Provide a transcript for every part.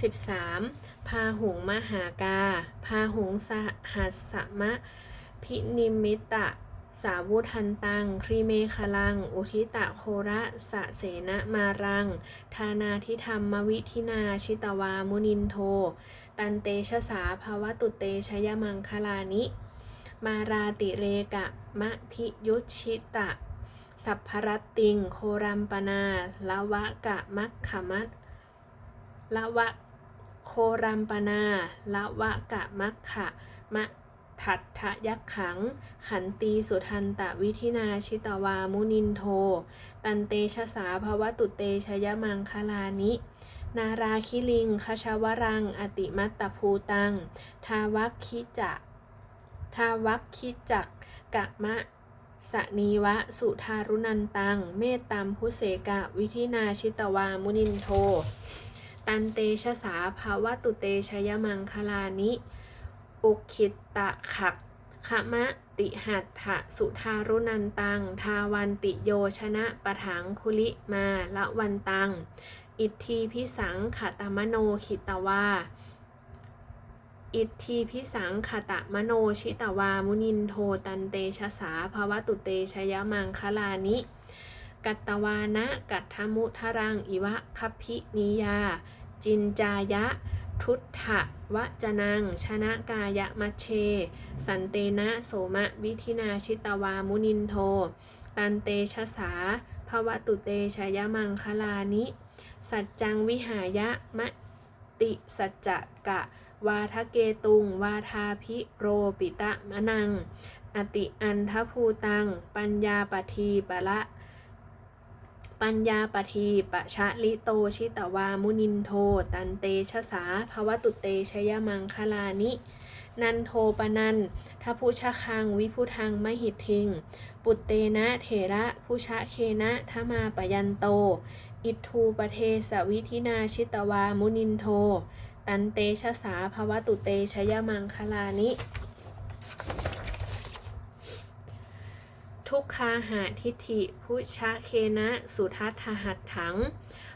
13. พาหงมหากา พาหงสหัสสมะ พินิมิตะ สาวุทันตัง ครีเมคลัง อุทิตะโคระสะเสนะมารัง ทานาทิธรรมวิธินาชิตวามุนินโท ตันเตชะสาภาวตุเตชยมังคลานิ มาราติเรกะ มะพิยุชิตะ สัพพรตติง โครัมปนาละวะกะมัคขมัตละวะ โครัมปนาละวะกะมัคขะมะทัตทะยักขัง ขันตีสุทันตะวิธินาชิตวามุนินโท ตันเตชะสาภวตุเตชยมังคลานิ นาราคิลิงคชวรัง อติมัตตภูตัง ทาวัคคิจะทาวัคคิจักกะมะสนีวะสุทารุนันตัง เมตตัมพุเสกะวิธินาชิตวามุนินโท ตันเตชะสาภาวะตุเตชยมังคลานิ อุคิตตะขักขมะติหัตถะสุทารุนันตัง ทาวันติโยชนะปะถังคุลิมาละวันตัง อิทธีพิสังขตมโนขิตวาอิทธีพิสังขตมโนชิตวามุนินโทตันเตชะสาภวตุเตชยมังคลานิ กัตตวานะกัตถมุทรังอิวะคัพพินิยา จินจายะ ทุตถะวจนัง ชนะกายะมัชเช สันเตนะโสมะวิธินาชิตวามุนินโท ตันเตชะสาภวตุเตชยมังคลานิ สัจจังวิหายะมะติสัจจะกะ วาทะเกตุง วาทาพิโรปิตะมะนัง อติอันทภูตัง ปัญญาปทีปะละ ปัญญาปทีปะชะลิโตชิตวามุนินโท ตันเตชะสาภวตุเตชยมังคลานิ นันโทปนันทพุชะคังวิพุทังมหิทิง ปุตเตนะเถระพุชะเคนะทมาปยันโต อิททูปเทสวิธินาชิตวามุนินโท ตันเตชะสาภวตุเตชยมังคลานิ ทุกคาหาทิฏฐิ พุชะเคนะ สุทัตถหัตถัง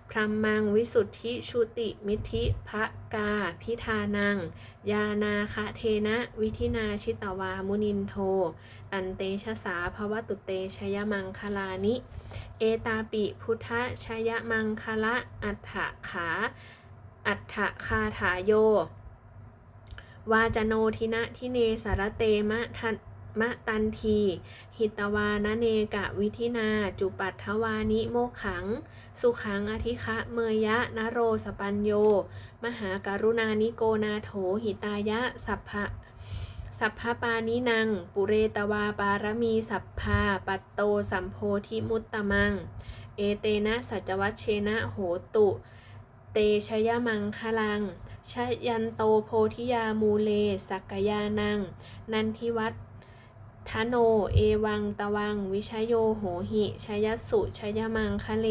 พรัมมังวิสุทธิชุติมิธิภะกา พิธานัง ยานาคะเทนะ วิธินาชิตวามุนินโท ตันเตชะสาภวตุเตชยมังคลานิ เอตาปิพุทธชยมังคละ อัฏฐขา อัฏฐคาถาโยวาจโนทินะทิเนสารเตมะทัน มะตันที หิตวานเนกะวิธินา จุปัทวานิโมขัง สุขังอธิคะเมยยะนโรสปัญโย มหาการุณานิโกนาโถหิตายะ สัพพะสัพพปานินัง ปุเรตวาปารมีสัพพาปัตโตสัมโพธิมุตตมัง เอเตนะสัจวัชเชนะโหตุ เตชยมังคลังชยันโตโพธิยามูเล สักกยานัง นันทิวัต ทโน เอวังตะวัง วิชโย โหหิชยสุชยมังคะเล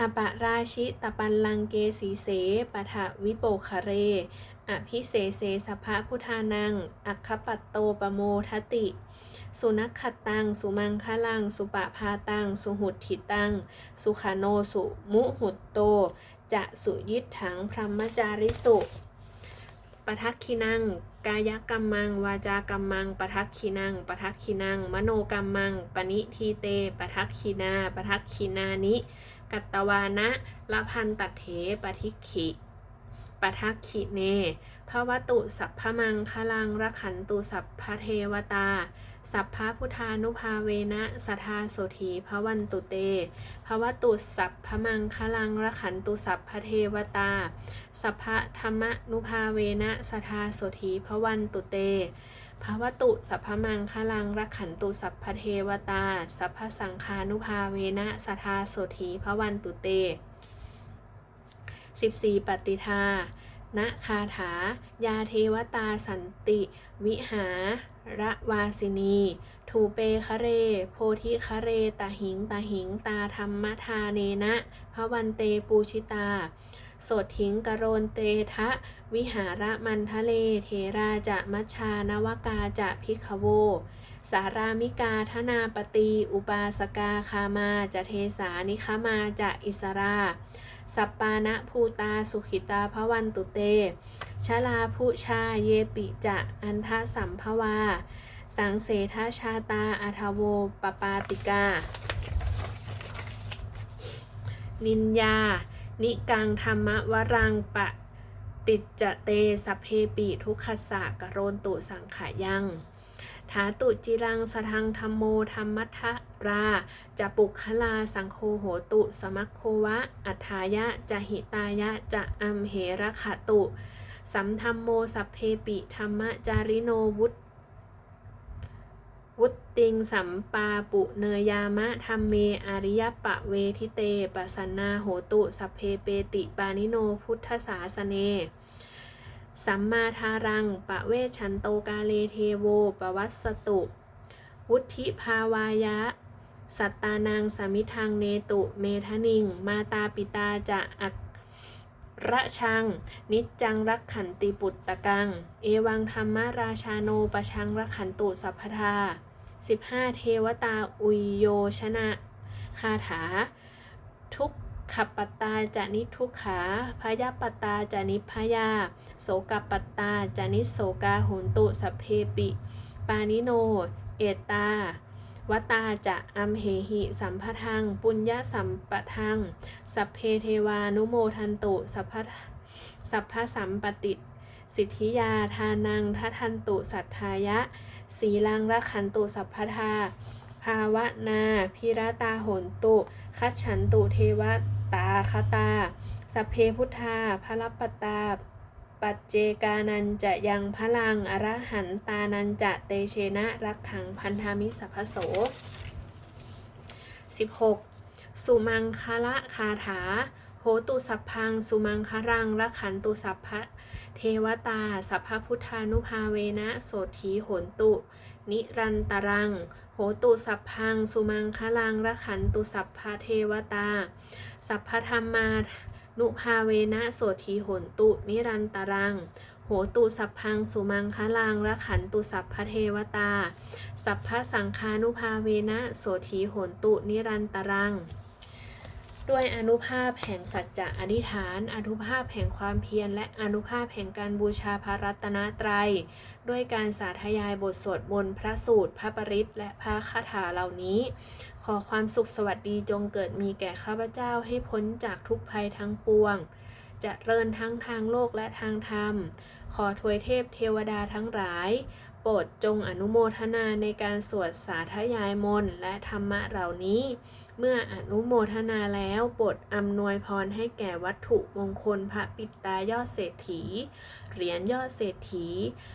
อปะราชิตปันลังเกสีเสปะทะวิโปคะเร อภิเสเสสภะพุทานัง อัคคปัตโตปโมทติ สุนักขตัง สุมังคะลัง สุปะพาตัง สุหุตถิตัง สุขาโนสุมุหุตโต จะสุยิทถังพรหมจาริสุ ปทักขีนัง กายกรรมัง วาจากรรมังปทักขีนังปทักขีนัง มโนกรรมัง ปณิทีเตปทักขีนาปทักขีนานิ กัตตวานะละพันตัดเถปทิกขิปทักขิเนภวตุสัพพมังคลังระขันตุสัพพเทวตา สัพพะพุทธานุภาเวนะสัทธาโสธีพระวันตุเตภวตุสัพพมังคลังระขันตุสัพพเทวตา สัพพะธรรมนุภาเวนะสัทธาโสธีพระวันตุเตภวตุสัพพมังคลังรักขันตุสัพพเทวตา สัพพสังคานุภาเวนะสัทธาโสธีพระวันตุเต 14 ปฏิทา ณคาถา ยาเทวตาสันติ วิหาระวาสินีทูเปคะเร โพธิคะเร ตาหิง ตาหิง ตาธรรมทาเนนะพระวันเตปูชิตา โสดถิงกโรนเตทะ วิหาระมันทะเล เทราจะมัชชานวกาจะพิกขโว สารามิกาธนาปตี อุปาสกาคามาจะเทสานิคมาจะอิสรา สัปปานะภูตาสุขิตาภวันตุเต ชลาภูชาเยปิจะอันทะสัมภวา สังเสทาชาตาอาทาโวปปาติกา นินยา นิกังธรรมวรังปะติจจเตสัพเพปิทุกขสะกะโรนตุสังขายัง ถาตุจิรังสทังธรรมโมธรรมัทธราจะปุคลาสังโคโหตุ สมัคโควะ อัฏฐายะจะหิตายะจะอัมเหระขะตุ สัมธรรมโมสัพเพปิธรรมจาริโนวุตวุตติงสัมปาปุเนยามะธรรมเมอาริยปะเวทิเตปสันนาโหตุ สัพเพเปติปานิโนพุทธศาสเน สัมมาทารัง ปะเวชันโตกาเลเทโว ปวัสสตุ วุธิภาวายะ สัตตานังสามิทังเนตุเมทนิง มาตาปิตาจะอักระชัง นิจจังรักขันติปุตตะกัง เอวังธรรมราชาโนปะชังรักขันตุสัพพทา15 เทวตาอุยโยชนะ คาถา ทุก ขปตตาจะนิทุกขาพยาปตตาจะนิพยา โสกปตตาจะนิโสกาโหนตุสัพเพปิ ปานิโน เอตาวตาจะอัมเหหิสัมพทัง ปุญญสัมปทัง สัพเพเทวานุโมทันตุ สัพพสัพพะสัมปติ สิทธิยาทานังทัทันตุสัทธายะ สีลังรักขันตุสัพพทาภาวนา พิรตาโหนตุ คัจฉันตุเทว ตาคตาสัพเพพุทธาพระปตา ปัจเจกานันจะยังพลังอรหันตานันจะเตเชนะรักขังพันธามิสัพพโส 16. สุมังคละคาถา โหตุสัพพัง สุมังครังรักขันตุสัพพะเทวตา สัพพพุทธานุภาเวนะ โสถีโหนตุ นิรันตรัง โหตุสัพพัง สุมังคลังระขันตุสัพพะเทวตา สัพพธรรมานุภาเวนะโสธีโหนตุ นิรันตรัง โหตุสัพพัง สุมังคลังระขันตุสัพพะเทวตา สัพพะสังคานุภาเวนะโสธีโหนตุ นิรันตรัง ด้วยอนุภาพแห่งสัจจะอธิษฐาน อนุภาพแห่งความเพียร และอนุภาพแห่งการบูชาพระรัตนตรัย ด้วยการสาธยายบทสวดมนต์พระสูตร พระปริตและพระคาถาเหล่านี้ ขอความสุขสวัสดีจงเกิดมีแก่ข้าพเจ้าให้พ้นจากทุกภัยทั้งปวงจะเริญทั้งทางโลกและทางธรรม ขอทวยเทพเทวดาทั้งหลาย โปรดจงอนุโมทนาในการสวดสาธยายมนต์และธรรมะเหล่านี้ เมื่ออนุโมทนาแล้วโปรดอำนวยพรให้แก่วัตถุมงคลพระปิตายอดเศรษฐี เหรียญยอดเศรษฐี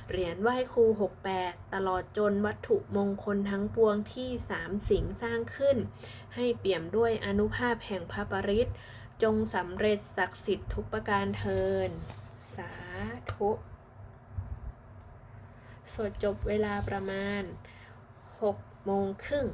เหรียญไหว้ครู 68 ตลอดจนวัตถุมงคลทั้งปวงที่สามสิงสร้างขึ้น ให้เปี่ยมด้วยอนุภาพแห่งพระปริตจงสำเร็จศักดิ์สิทธิ์ทุกประการเทิน สาธุ สวดจบเวลาประมาณ6โมงครึ่ง